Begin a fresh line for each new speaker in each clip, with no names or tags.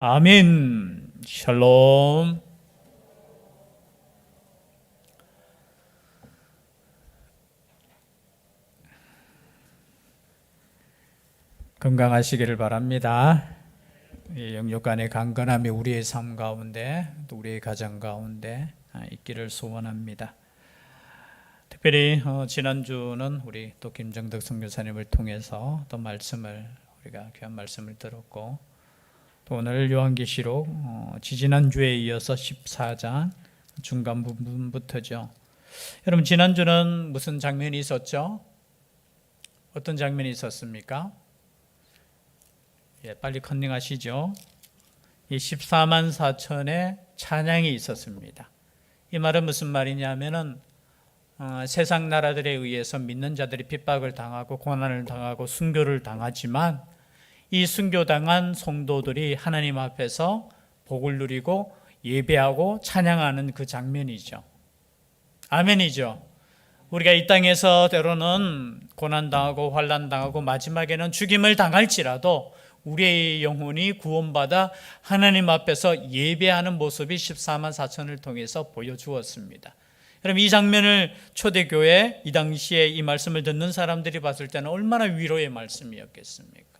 아멘. 샬롬. 건강하시기를 바랍니다. 이 영육 간의 강건함이 우리의 삶 가운데 또 우리의 가정 가운데 아, 있기를 소원합니다. 특별히 어, 지난주는 우리 또 김정덕 선교사님을 통해서 또 말씀을 우리가 귀한 말씀을 들었고 또 오늘 요한계시록 어, 지지난주에 이어서 14장 중간 부분부터죠. 여러분 지난주는 무슨 장면이 있었죠? 어떤 장면이 있었습니까? 예, 빨리 컨닝하시죠. 이 14만 4천의 찬양이 있었습니다. 이 말은 무슨 말이냐면은 어, 세상 나라들에 의해서 믿는 자들이 핍박을 당하고 고난을 당하고 순교를 당하지만 이 순교당한 성도들이 하나님 앞에서 복을 누리고 예배하고 찬양하는 그 장면이죠. 아멘이죠. 우리가 이 땅에서 때로는 고난당하고 환란당하고 마지막에는 죽임을 당할지라도 우리의 영혼이 구원받아 하나님 앞에서 예배하는 모습이 14만 4천을 통해서 보여주었습니다. 여러분 이 장면을 초대교회 이 당시에 이 말씀을 듣는 사람들이 봤을 때는 얼마나 위로의 말씀이었겠습니까?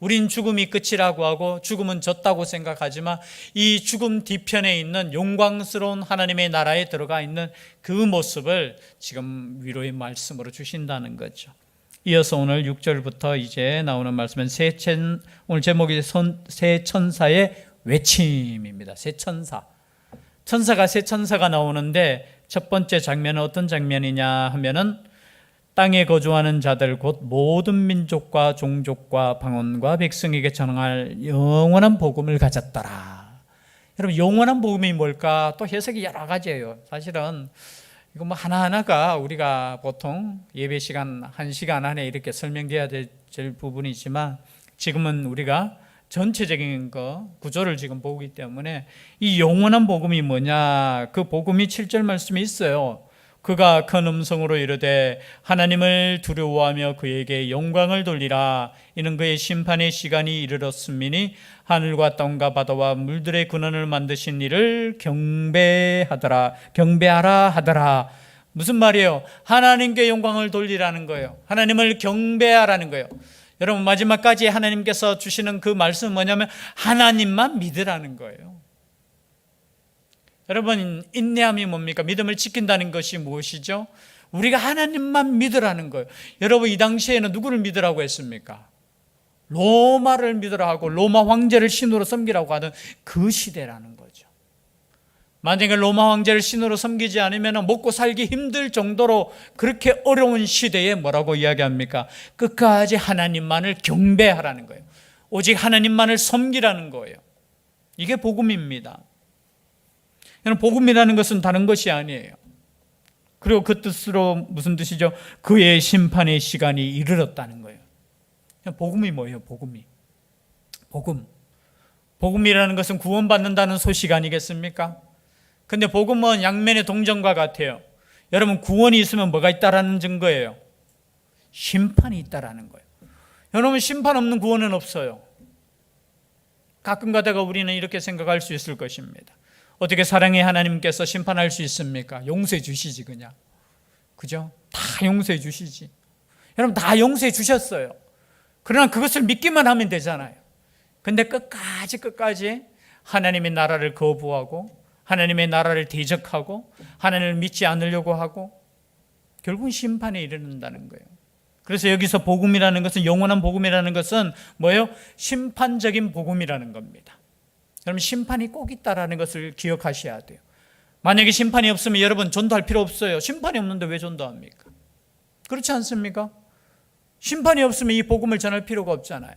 우린 죽음이 끝이라고 하고 죽음은 졌다고 생각하지만 이 죽음 뒤편에 있는 영광스러운 하나님의 나라에 들어가 있는 그 모습을 지금 위로의 말씀으로 주신다는 거죠. 이어서 오늘 6절부터 이제 나오는 말씀은 새 천, 오늘 제목이 선, 새 천사의 외침입니다. 새 천사. 천사가 새 천사가 나오는데 첫 번째 장면은 어떤 장면이냐 하면은 땅에 거주하는 자들 곧 모든 민족과 종족과 방언과 백성에게 전할 영원한 복음을 가졌더라. 여러분 영원한 복음이 뭘까? 또 해석이 여러 가지예요. 사실은 이거 뭐 하나하나가 우리가 보통 예배 시간 한 시간 안에 이렇게 설명돼야 될 부분이지만 지금은 우리가 전체적인 거 구조를 지금 보기 때문에 이 영원한 복음이 뭐냐 그 복음이 7절 말씀에 있어요. 그가 큰 음성으로 이르되 하나님을 두려워하며 그에게 영광을 돌리라 이는 그의 심판의 시간이 이르렀음이니 하늘과 땅과 바다와 물들의 근원을 만드신 이를 경배하더라 경배하라 하더라 무슨 말이에요? 하나님께 영광을 돌리라는 거예요. 하나님을 경배하라는 거예요. 여러분 마지막까지 하나님께서 주시는 그 말씀은 뭐냐면 하나님만 믿으라는 거예요. 여러분 인내함이 뭡니까? 믿음을 지킨다는 것이 무엇이죠? 우리가 하나님만 믿으라는 거예요. 여러분 이 당시에는 누구를 믿으라고 했습니까? 로마를 믿으라 하고 로마 황제를 신으로 섬기라고 하던 그 시대라는 거죠. 만약에 로마 황제를 신으로 섬기지 않으면 먹고 살기 힘들 정도로 그렇게 어려운 시대에 뭐라고 이야기합니까? 끝까지 하나님만을 경배하라는 거예요. 오직 하나님만을 섬기라는 거예요. 이게 복음입니다. 복음이라는 것은 다른 것이 아니에요. 그리고 그 뜻으로 무슨 뜻이죠? 그의 심판의 시간이 이르렀다는 거예요. 복음이 뭐예요? 복음이. 복음. 복음이라는 것은 구원받는다는 소식 아니겠습니까? 근데 복음은 양면의 동전과 같아요. 여러분 구원이 있으면 뭐가 있다라는 증거예요. 심판이 있다라는 거예요. 여러분 심판 없는 구원은 없어요. 가끔 가다가 우리는 이렇게 생각할 수 있을 것입니다. 어떻게 사랑의 하나님께서 심판할 수 있습니까? 용서해 주시지 그냥. 그죠? 다 용서해 주시지. 여러분 다 용서해 주셨어요. 그러나 그것을 믿기만 하면 되잖아요. 근데 끝까지 끝까지 하나님의 나라를 거부하고 하나님의 나라를 대적하고 하나님을 믿지 않으려고 하고 결국 심판에 이르는다는 거예요. 그래서 여기서 복음이라는 것은 영원한 복음이라는 것은 뭐예요? 심판적인 복음이라는 겁니다. 여러분 심판이 꼭 있다라는 것을 기억하셔야 돼요. 만약에 심판이 없으면 여러분 전도할 필요 없어요. 심판이 없는데 왜 전도합니까? 그렇지 않습니까? 심판이 없으면 이 복음을 전할 필요가 없잖아요.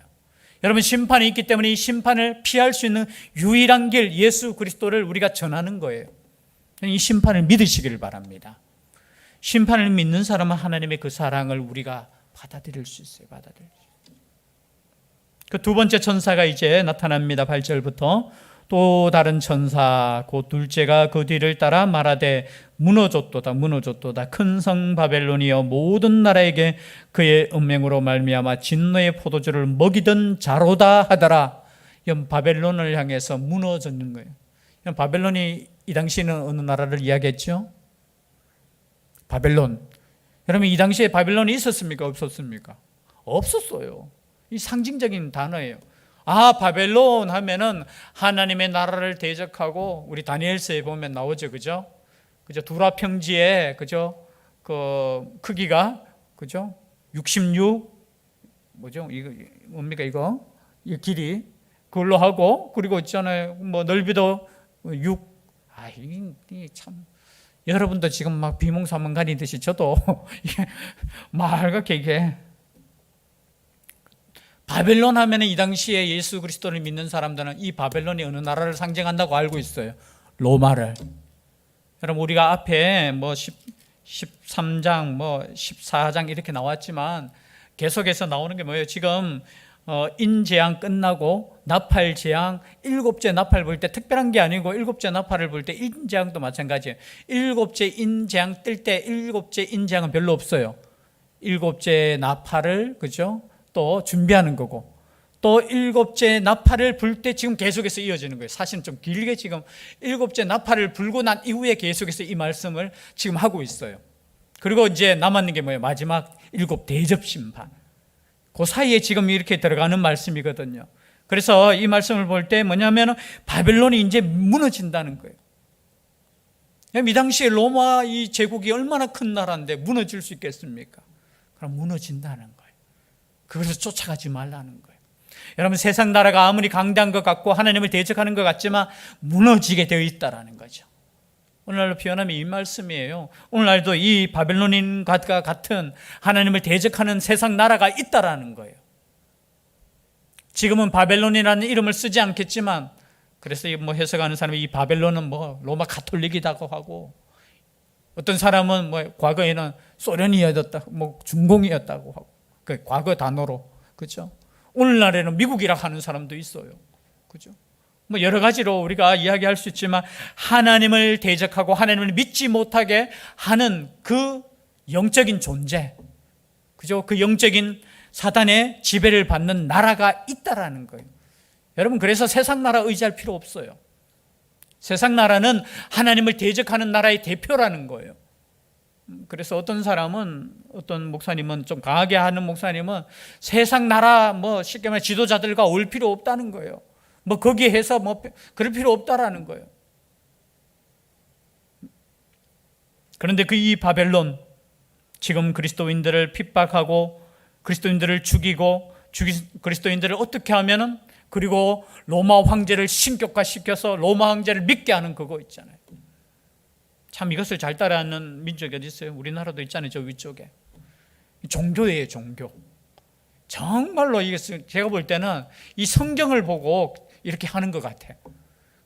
여러분 심판이 있기 때문에 이 심판을 피할 수 있는 유일한 길 예수 그리스도를 우리가 전하는 거예요. 이 심판을 믿으시기를 바랍니다. 심판을 믿는 사람은 하나님의 그 사랑을 우리가 받아들일 수 있어요. 받아들일 수. 그 두 번째 천사가 이제 나타납니다. 8절부터 또 다른 천사 곧 둘째가 그 뒤를 따라 말하되 무너졌도다 무너졌도다 큰 성 바벨론이여 모든 나라에게 그의 음행으로 말미암아 진노의 포도주를 먹이던 자로다 하더라 이 바벨론을 향해서 무너졌는 거예요. 이 바벨론이 이 당시에는 어느 나라를 이야기했죠? 바벨론. 여러분 이 당시에 바벨론이 있었습니까? 없었습니까? 없었어요. 이 상징적인 단어예요. 아 바벨론 하면은 하나님의 나라를 대적하고 우리 다니엘서에 보면 나오죠, 그죠? 그죠? 두라 평지에 그죠? 그 크기가 그죠? 66 뭐죠? 이거 뭡니까 이거? 이 길이 그걸로 하고 그리고 있잖아요. 뭐 넓이도 6 아, 이게 참 여러분도 지금 막 비몽사몽간이듯이 저도 이게 말같게 이게 바벨론 하면은 이 당시에 예수 그리스도를 믿는 사람들은 이 바벨론이 어느 나라를 상징한다고 알고 있어요. 로마를. 여러분 우리가 앞에 뭐 10, 13장 뭐 14장 이렇게 나왔지만 계속해서 나오는 게 뭐예요? 지금 어, 인재앙 끝나고 나팔 재앙 일곱째 나팔 불때 특별한 게 아니고 일곱째 나팔을 불때 인재앙도 마찬가지예요. 일곱째 인재앙 뜰 때 일곱째 인재앙은 별로 없어요. 일곱째 나팔을 그죠? 또 준비하는 거고 또 일곱째 나팔을 불 때 지금 계속해서 이어지는 거예요. 사실은 좀 길게 지금 일곱째 나팔을 불고 난 이후에 계속해서 이 말씀을 지금 하고 있어요. 그리고 이제 남았는 게 뭐예요? 마지막 일곱 대접 심판. 그 사이에 지금 이렇게 들어가는 말씀이거든요. 그래서 이 말씀을 볼 때 뭐냐면 바벨론이 이제 무너진다는 거예요. 이 당시에 로마 이 제국이 얼마나 큰 나라인데 무너질 수 있겠습니까? 그럼 무너진다는 거예요. 그것을 쫓아가지 말라는 거예요. 여러분 세상 나라가 아무리 강대한 것 같고 하나님을 대적하는 것 같지만 무너지게 되어 있다라는 거죠. 오늘날로 표현하면 이 말씀이에요. 오늘날도 이 바벨론인과 같은 하나님을 대적하는 세상 나라가 있다라는 거예요. 지금은 바벨론이라는 이름을 쓰지 않겠지만 그래서 뭐 해석하는 사람이 이 바벨론은 뭐 로마 가톨릭이라고 하고 어떤 사람은 뭐 과거에는 소련이었다, 뭐 중공이었다고 하고 그 과거 단어로 그렇죠. 오늘날에는 미국이라 하는 사람도 있어요. 그죠? 뭐 여러 가지로 우리가 이야기할 수 있지만 하나님을 대적하고 하나님을 믿지 못하게 하는 그 영적인 존재, 그죠? 그 영적인 사단의 지배를 받는 나라가 있다라는 거예요. 여러분 그래서 세상 나라 의지할 필요 없어요. 세상 나라는 하나님을 대적하는 나라의 대표라는 거예요. 그래서 어떤 사람은 어떤 목사님은 좀 강하게 하는 목사님은 세상 나라 뭐 쉽게 말해 지도자들과 올 필요 없다는 거예요. 뭐 거기에 해서 뭐 그럴 필요 없다라는 거예요. 그런데 그 이 바벨론 지금 그리스도인들을 핍박하고 그리스도인들을 죽이고 죽이 그리스도인들을 어떻게 하면은 그리고 로마 황제를 신격화시켜서 로마 황제를 믿게 하는 그거 있잖아요. 참 이것을 잘 따라하는 민족이 어디 있어요? 우리나라도 있잖아요. 저 위쪽에. 종교예요, 종교. 정말로 이게 제가 볼 때는 이 성경을 보고 이렇게 하는 것 같아요.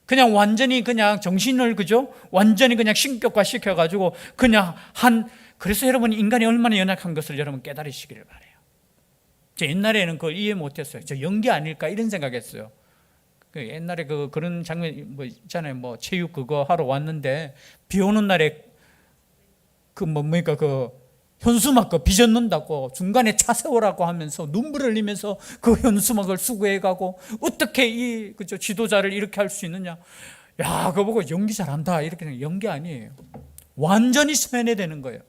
그냥 완전히 그냥 정신을 그죠? 완전히 그냥 신격화 시켜가지고 그냥 한 그래서 여러분 인간이 얼마나 연약한 것을 여러분 깨달으시기를 바래요. 저 옛날에는 그걸 이해 못했어요. 저 연기 아닐까 이런 생각했어요. 그 옛날에 그 그런 장면 뭐 있잖아요. 뭐 체육 그거 하러 왔는데 비 오는 날에 그뭐 뭡니까 그 현수막 그 빚었는다고 중간에 차 세우라고 하면서 눈물 흘리면서 그 현수막을 수거해가고 어떻게 이 그죠 지도자를 이렇게 할 수 있느냐? 야, 그거 보고 연기 잘한다 이렇게 연기 아니에요. 완전히 세뇌되는 거예요.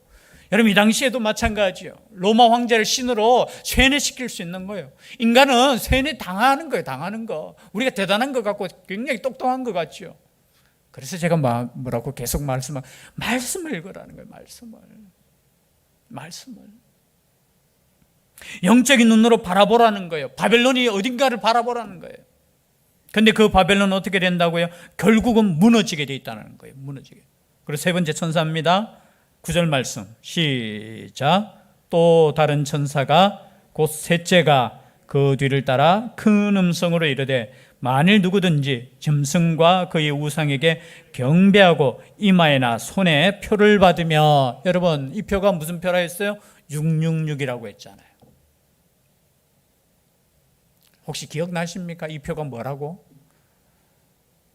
여러분 이 당시에도 마찬가지예요. 로마 황제를 신으로 세뇌시킬 수 있는 거예요. 인간은 세뇌 당하는 거예요. 당하는 거. 우리가 대단한 것 같고 굉장히 똑똑한 것 같죠. 그래서 제가 뭐라고 계속 말씀을 말씀을 읽으라는 거예요. 말씀을. 말씀을. 영적인 눈으로 바라보라는 거예요. 바벨론이 어딘가를 바라보라는 거예요. 근데 그 바벨론은 어떻게 된다고요? 결국은 무너지게 돼 있다는 거예요. 무너지게. 그리고 세 번째 천사입니다. 구절 말씀 시작 또 다른 천사가 곧 셋째가 그 뒤를 따라 큰 음성으로 이르되 만일 누구든지 짐승과 그의 우상에게 경배하고 이마에나 손에 표를 받으며 여러분 이 표가 무슨 표라 했어요? 666이라고 했잖아요. 혹시 기억나십니까? 이 표가 뭐라고?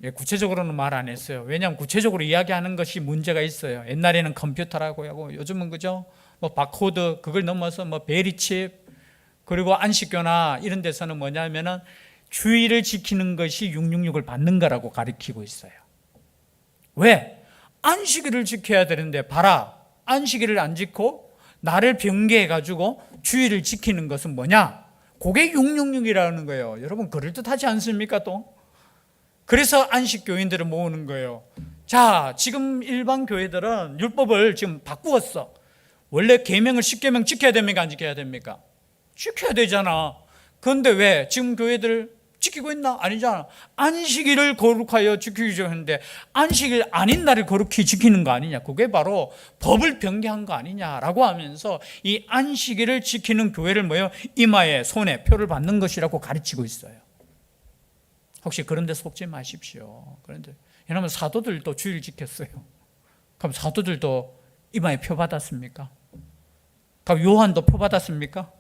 예, 구체적으로는 말 안 했어요. 왜냐하면 구체적으로 이야기하는 것이 문제가 있어요. 옛날에는 컴퓨터라고 하고 요즘은 그죠? 뭐 바코드 그걸 넘어서 뭐 베리칩 그리고 안식교나 이런 데서는 뭐냐면은 주의를 지키는 것이 666을 받는 거라고 가리키고 있어요. 왜? 안식일을 지켜야 되는데 봐라. 안식일을 안 지고 나를 병개해 가지고 주의를 지키는 것은 뭐냐? 그게 666이라는 거예요. 여러분 그럴듯하지 않습니까 또? 그래서 안식 교인들을 모으는 거예요. 자, 지금 일반 교회들은 율법을 지금 바꾸었어. 원래 계명을 10계명 지켜야 됩니까? 안 지켜야 됩니까? 지켜야 되잖아. 그런데 왜 지금 교회들 지키고 있나? 아니잖아. 안식일을 거룩하여 지키기 하는데 안식일 아닌 날을 거룩히 지키는 거 아니냐? 그게 바로 법을 변개한 거 아니냐라고 하면서 이 안식일을 지키는 교회를 뭐요? 이마에 손에 표를 받는 것이라고 가르치고 있어요. 혹시 그런 데 속지 마십시오. 그런데 왜냐하면 사도들도 주일 지켰어요. 그럼 사도들도 이마에 표 받았습니까? 그럼 요한도 표 받았습니까?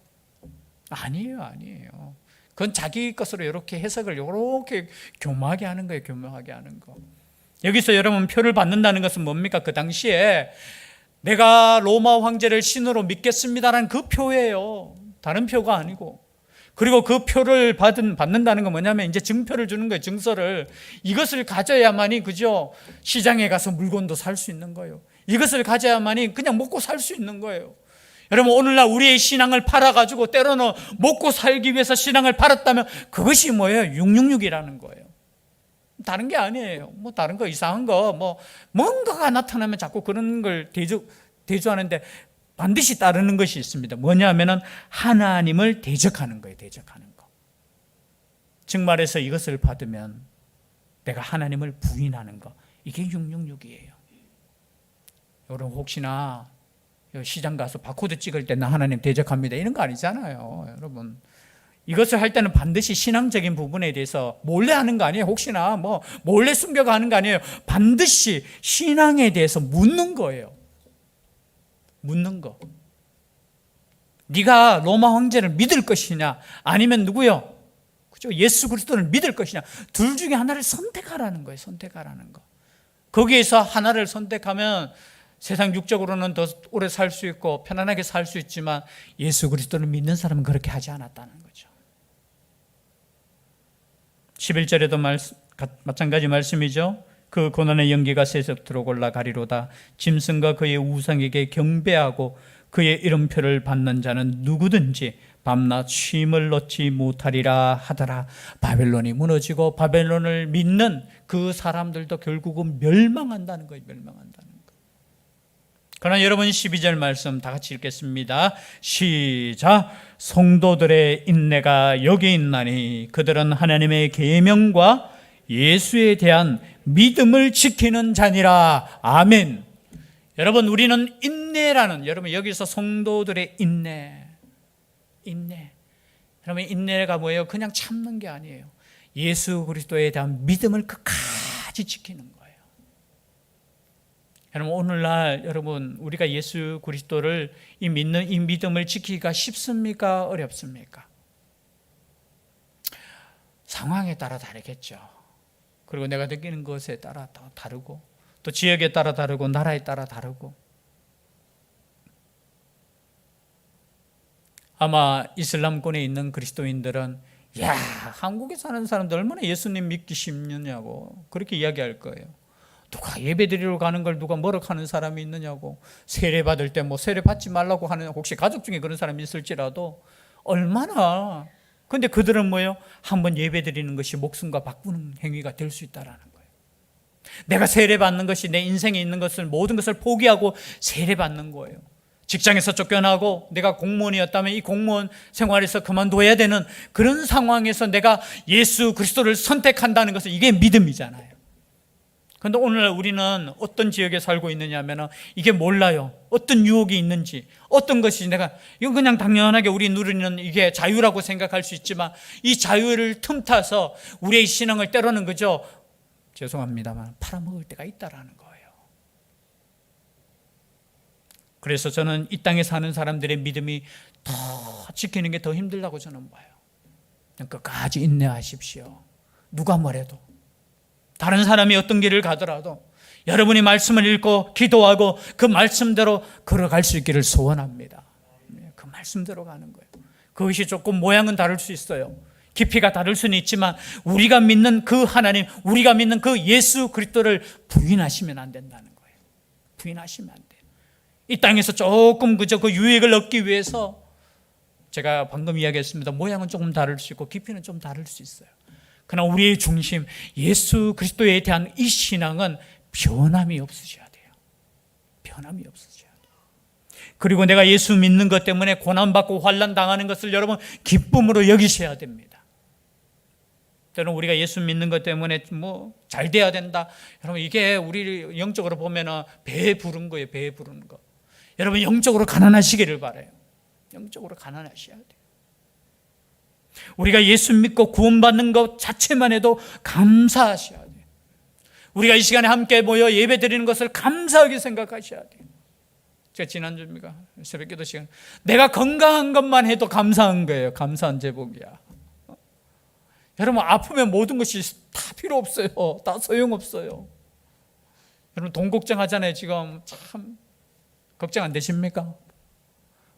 아니에요, 아니에요. 그건 자기 것으로 이렇게 해석을 이렇게 교묘하게 하는 거예요, 교묘하게 하는 거. 여기서 여러분 표를 받는다는 것은 뭡니까? 그 당시에 내가 로마 황제를 신으로 믿겠습니다라는 그 표예요. 다른 표가 아니고. 그리고 그 표를 받은, 받는다는 건 뭐냐면 이제 증표를 주는 거예요, 증서를. 이것을 가져야만이, 그죠? 시장에 가서 물건도 살 수 있는 거예요. 이것을 가져야만이 그냥 먹고 살 수 있는 거예요. 여러분, 오늘날 우리의 신앙을 팔아 가지고 때로는 먹고 살기 위해서 신앙을 팔았다면 그것이 뭐예요? 666이라는 거예요. 다른 게 아니에요. 뭐 다른 거 이상한 거, 뭐 뭔가가 나타나면 자꾸 그런 걸 대조, 대조하는데 반드시 따르는 것이 있습니다. 뭐냐면은 하나님을 대적하는 거예요. 대적하는 거. 즉 말해서 이것을 받으면 내가 하나님을 부인하는 거. 이게 666이에요. 여러분 혹시나 시장 가서 바코드 찍을 때 나 하나님 대적합니다. 이런 거 아니잖아요. 여러분. 이것을 할 때는 반드시 신앙적인 부분에 대해서 몰래 하는 거 아니에요. 혹시나 뭐 몰래 숨겨가는 거 아니에요. 반드시 신앙에 대해서 묻는 거예요. 묻는 거. 네가 로마 황제를 믿을 것이냐 아니면 누구요? 그죠? 예수 그리스도를 믿을 것이냐 둘 중에 하나를 선택하라는 거예요. 선택하라는 거. 거기에서 하나를 선택하면 세상 육적으로는 더 오래 살 수 있고 편안하게 살 수 있지만 예수 그리스도를 믿는 사람은 그렇게 하지 않았다는 거죠. 11절에도 말씀, 마찬가지 말씀이죠. 그 고난의 연기가 세속토록 올라가리로다. 짐승과 그의 우상에게 경배하고 그의 이름표를 받는 자는 누구든지 밤낮 쉼을 얻지 못하리라 하더라. 바벨론이 무너지고 바벨론을 믿는 그 사람들도 결국은 멸망한다는 거예요. 멸망한다는 거예요. 그러나 여러분 12절 말씀 다 같이 읽겠습니다. 시작. 성도들의 인내가 여기 있나니 그들은 하나님의 계명과 예수에 대한 믿음을 지키는 자니라. 아멘. 여러분 우리는 인내라는 여러분 여기서 성도들의 인내. 인내. 여러분 인내가 뭐예요? 그냥 참는 게 아니에요. 예수 그리스도에 대한 믿음을 끝까지 지키는 거예요. 여러분 오늘날 여러분 우리가 예수 그리스도를 이 믿는 이 믿음을 지키기가 쉽습니까? 어렵습니까? 상황에 따라 다르겠죠. 그리고 내가 느끼는 것에 따라 더 다르고 또 지역에 따라 다르고 나라에 따라 다르고 아마 이슬람권에 있는 그리스도인들은 야 한국에 사는 사람들 얼마나 예수님 믿기 쉽느냐고 그렇게 이야기할 거예요. 누가 예배 드리러 가는 걸 누가 뭐라하는 사람이 있느냐고 세례 받을 때 뭐 세례 받지 말라고 하는 혹시 가족 중에 그런 사람이 있을지라도 얼마나 근데 그들은 뭐예요? 한번 예배 드리는 것이 목숨과 바꾸는 행위가 될 수 있다라는 거예요. 내가 세례 받는 것이 내 인생에 있는 것을 모든 것을 포기하고 세례 받는 거예요. 직장에서 쫓겨나고 내가 공무원이었다면 이 공무원 생활에서 그만둬야 되는 그런 상황에서 내가 예수 그리스도를 선택한다는 것은 이게 믿음이잖아요. 그런데 오늘 우리는 어떤 지역에 살고 있느냐 하면 이게 몰라요. 어떤 유혹이 있는지, 어떤 것이 내가, 이건 그냥 당연하게 우리 누리는 이게 자유라고 생각할 수 있지만 이 자유를 틈타서 우리의 신앙을 때로는 그죠? 죄송합니다만 팔아먹을 때가 있다라는 거예요. 그래서 저는 이 땅에 사는 사람들의 믿음이 더 지키는 게 더 힘들다고 저는 봐요. 끝까지 인내하십시오. 누가 뭐래도. 다른 사람이 어떤 길을 가더라도 여러분이 말씀을 읽고 기도하고 그 말씀대로 걸어갈 수 있기를 소원합니다. 그 말씀대로 가는 거예요. 그것이 조금 모양은 다를 수 있어요. 깊이가 다를 수는 있지만 우리가 믿는 그 하나님, 우리가 믿는 그 예수 그리스도를 부인하시면 안 된다는 거예요. 부인하시면 안 돼요. 이 땅에서 조금 그저 그 유익을 얻기 위해서 제가 방금 이야기했습니다. 모양은 조금 다를 수 있고 깊이는 좀 다를 수 있어요. 그러나 우리의 중심 예수 그리스도에 대한 이 신앙은 변함이 없으셔야 돼요. 변함이 없으셔야 돼요. 그리고 내가 예수 믿는 것 때문에 고난받고 환란 당하는 것을 여러분 기쁨으로 여기셔야 됩니다. 때는 우리가 예수 믿는 것 때문에 뭐 잘 돼야 된다. 여러분 이게 우리 영적으로 보면은 배에 부른 거예요. 부르는 거. 여러분 영적으로 가난하시기를 바래요. 영적으로 가난하셔야 돼요. 우리가 예수 믿고 구원받는 것 자체만 해도 감사하셔야 돼요. 우리가 이 시간에 함께 모여 예배 드리는 것을 감사하게 생각하셔야 돼요. 제가 지난주입니까? 새벽 기도 시간. 내가 건강한 것만 해도 감사한 거예요. 감사한 제복이야. 여러분, 아프면 모든 것이 다 필요 없어요. 다 소용없어요. 여러분, 돈 걱정하잖아요. 지금 참 걱정 안 되십니까?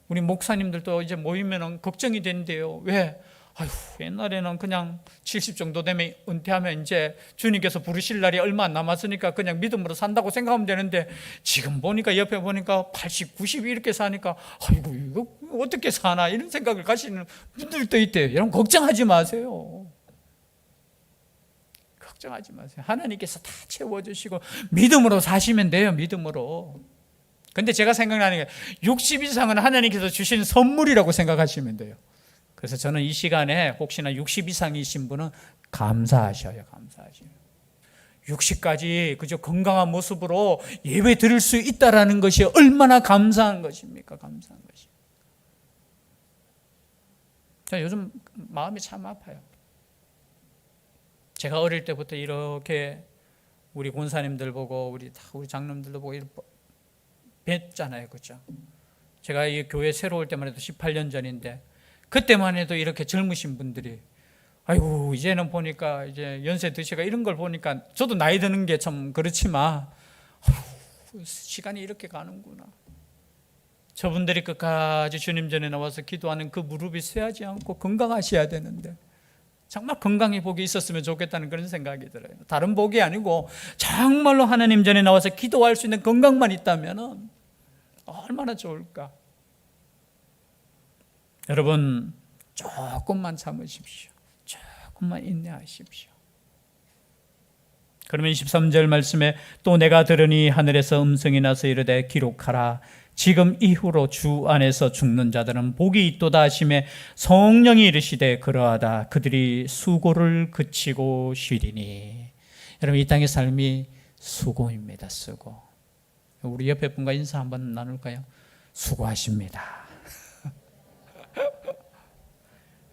우리 목사님들도 이제 모이면 걱정이 된대요. 왜? 아휴, 옛날에는 그냥 70 정도 되면 은퇴하면 이제 주님께서 부르실 날이 얼마 안 남았으니까 그냥 믿음으로 산다고 생각하면 되는데 지금 보니까 옆에 보니까 80, 90 이렇게 사니까 아이고, 이거 어떻게 사나 이런 생각을 가시는 분들도 있대요. 여러분, 걱정하지 마세요. 걱정하지 마세요. 하나님께서 다 채워주시고 믿음으로 사시면 돼요. 믿음으로. 근데 제가 생각나는 게 60 이상은 하나님께서 주신 선물이라고 생각하시면 돼요. 그래서 저는 이 시간에 혹시나 60 이상이신 분은 감사하셔요. 감사하셔요. 60까지 그저 건강한 모습으로 예배 드릴 수 있다라는 것이 얼마나 감사한 것입니까? 감사한 것이. 저 요즘 마음이 참 아파요. 제가 어릴 때부터 이렇게 우리 권사님들 보고 우리 다 우리 장로님들도 보고 뵀잖아요. 그죠? 제가 이 교회 새로 올 때만 해도 18년 전인데 그때만 해도 이렇게 젊으신 분들이 아이고 이제는 보니까 이제 연세 드시가 이런 걸 보니까 저도 나이 드는 게 참 그렇지만 아이고, 시간이 이렇게 가는구나. 저분들이 끝까지 주님 전에 나와서 기도하는 그 무릎이 쇠하지 않고 건강하셔야 되는데 정말 건강히 복이 있었으면 좋겠다는 그런 생각이 들어요. 다른 복이 아니고 정말로 하나님 전에 나와서 기도할 수 있는 건강만 있다면 얼마나 좋을까. 여러분 조금만 참으십시오. 조금만 인내하십시오. 그러면 23절 말씀에 또 내가 들으니 하늘에서 음성이 나서 이르되 기록하라 지금 이후로 주 안에서 죽는 자들은 복이 있도다 하심에 성령이 이르시되 그러하다 그들이 수고를 그치고 쉬리니 여러분 이 땅의 삶이 수고입니다 수고 우리 옆에 분과 인사 한번 나눌까요? 수고하십니다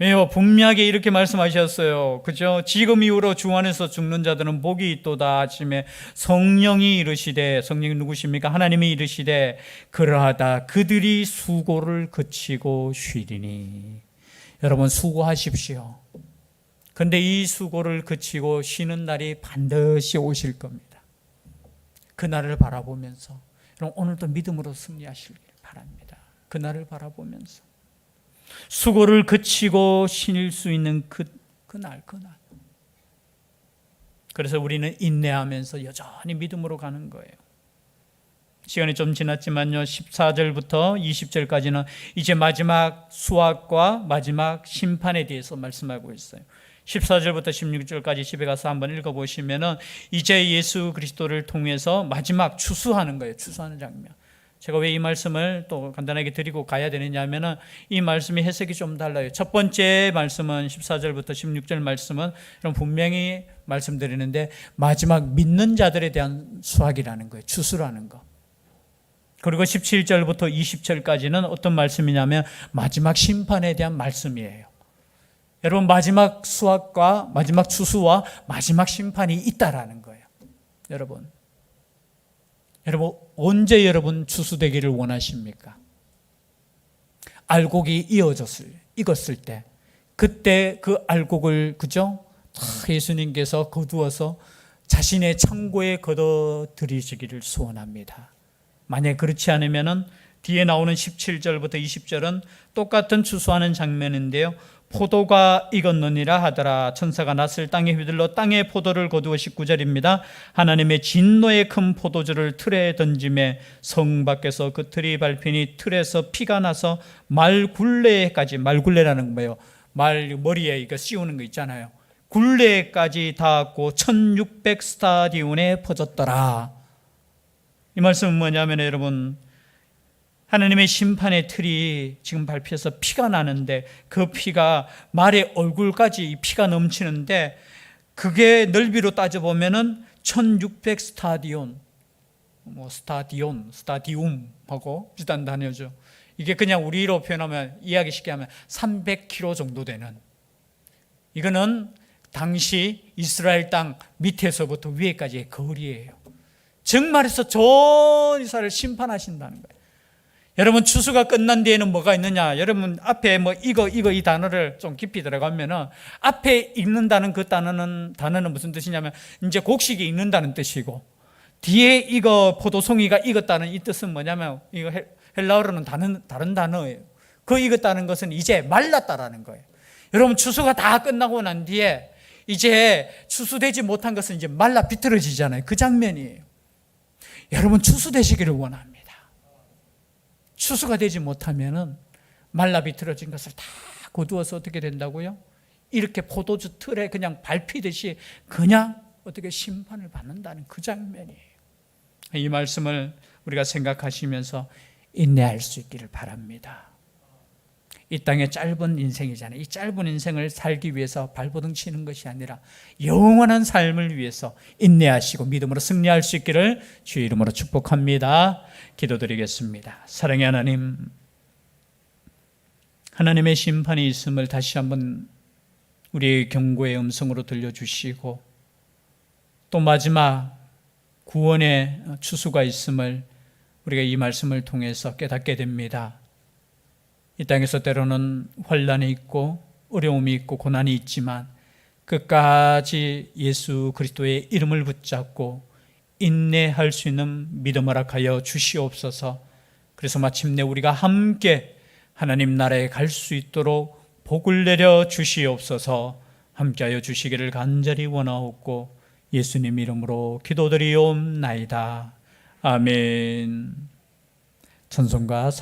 왜요? 분명하게 이렇게 말씀하셨어요. 그죠? 지금 이후로 주 안에서 죽는 자들은 복이 있도다 하심에 성령이 이르시되 성령이 누구십니까? 하나님이 이르시되 그러하다 그들이 수고를 그치고 쉬리니 여러분 수고하십시오. 근데 이 수고를 그치고 쉬는 날이 반드시 오실 겁니다. 그 날을 바라보면서 여러분 오늘도 믿음으로 승리하시길 바랍니다. 그 날을 바라보면서 수고를 그치고 신일 수 있는 그, 그날, 그날. 그래서 우리는 인내하면서 여전히 믿음으로 가는 거예요. 시간이 좀 지났지만요, 14절부터 20절까지는 이제 마지막 수학과 마지막 심판에 대해서 말씀하고 있어요. 14절부터 16절까지 집에 가서 한번 읽어보시면은 이제 예수 그리스도를 통해서 마지막 추수하는 거예요. 추수하는 장면. 제가 왜 이 말씀을 또 간단하게 드리고 가야 되느냐 하면은 이 말씀이 해석이 좀 달라요. 첫 번째 말씀은 14절부터 16절 말씀은 그럼 분명히 말씀드리는데 마지막 믿는 자들에 대한 수학이라는 거예요. 추수라는 거. 그리고 17절부터 20절까지는 어떤 말씀이냐면 마지막 심판에 대한 말씀이에요. 여러분 마지막 수학과 마지막 추수와 마지막 심판이 있다라는 거예요. 여러분 여러분 언제 여러분 추수되기를 원하십니까? 알곡이 이어졌을 익었을 때 그때 그 알곡을 그죠? 다 예수님께서 거두어서 자신의 창고에 걷어 들이시기를 소원합니다. 만약 그렇지 않으면은 뒤에 나오는 17절부터 20절은 똑같은 추수하는 장면인데요. 포도가 익었느니라 하더라. 천사가 낫을 땅에 휘둘러 땅에 포도를 거두어 19절입니다. 하나님의 진노의 큰 포도주를 틀에 던짐에 성 밖에서 그 틀이 밟히니 틀에서 피가 나서 말 굴레까지 말 굴레라는 거예요. 말 머리에 이거 씌우는 거 있잖아요. 굴레까지 닿았고 1600 스타디온에 퍼졌더라. 이 말씀은 뭐냐면 여러분 하나님의 심판의 틀이 지금 밟혀서 피가 나는데 그 피가 말의 얼굴까지 이 피가 넘치는데 그게 넓이로 따져보면은 1600 스타디온 뭐 스타디온, 스타디움하고 비슷한 단어죠. 이게 그냥 우리로 표현하면 이해하기 쉽게 하면 300km 정도 되는 이거는 당시 이스라엘 땅 밑에서부터 위에까지의 거리예요. 즉 말해서 전 이스라엘 심판하신다는 거예요. 여러분 추수가 끝난 뒤에는 뭐가 있느냐? 여러분 앞에 뭐 이거 이거 이 단어를 좀 깊이 들어가면은 앞에 읽는다는 그 단어는 단어는 무슨 뜻이냐면 이제 곡식이 익는다는 뜻이고 뒤에 이거 포도송이가 익었다는 이 뜻은 뭐냐면 이거 헬- 헬라어로는 다른 다른 단어예요. 그 익었다는 것은 이제 말랐다라는 거예요. 여러분 추수가 다 끝나고 난 뒤에 이제 추수되지 못한 것은 이제 말라 비틀어지잖아요. 그 장면이에요. 여러분 추수되시기를 원합니다. 추수가 되지 못하면은 말라 비틀어진 것을 다 거두어서 어떻게 된다고요? 이렇게 포도주 틀에 그냥 밟히듯이 그냥 어떻게 심판을 받는다는 그 장면이에요. 이 말씀을 우리가 생각하시면서 인내할 수 있기를 바랍니다. 이 땅의 짧은 인생이잖아요. 이 짧은 인생을 살기 위해서 발버둥 치는 것이 아니라 영원한 삶을 위해서 인내하시고 믿음으로 승리할 수 있기를 주의 이름으로 축복합니다. 기도드리겠습니다. 사랑의 하나님, 하나님의 심판이 있음을 다시 한번 우리의 경고의 음성으로 들려주시고 또 마지막 구원의 추수가 있음을 우리가 이 말씀을 통해서 깨닫게 됩니다. 이 땅에서 때로는 환란이 있고 어려움이 있고 고난이 있지만 끝까지 예수 그리스도의 이름을 붙잡고 인내할 수 있는 믿음 허락하여 주시옵소서. 그래서 마침내 우리가 함께 하나님 나라에 갈 수 있도록 복을 내려 주시옵소서. 함께하여 주시기를 간절히 원하옵고 예수님 이름으로 기도드리옵나이다. 아멘. 찬송가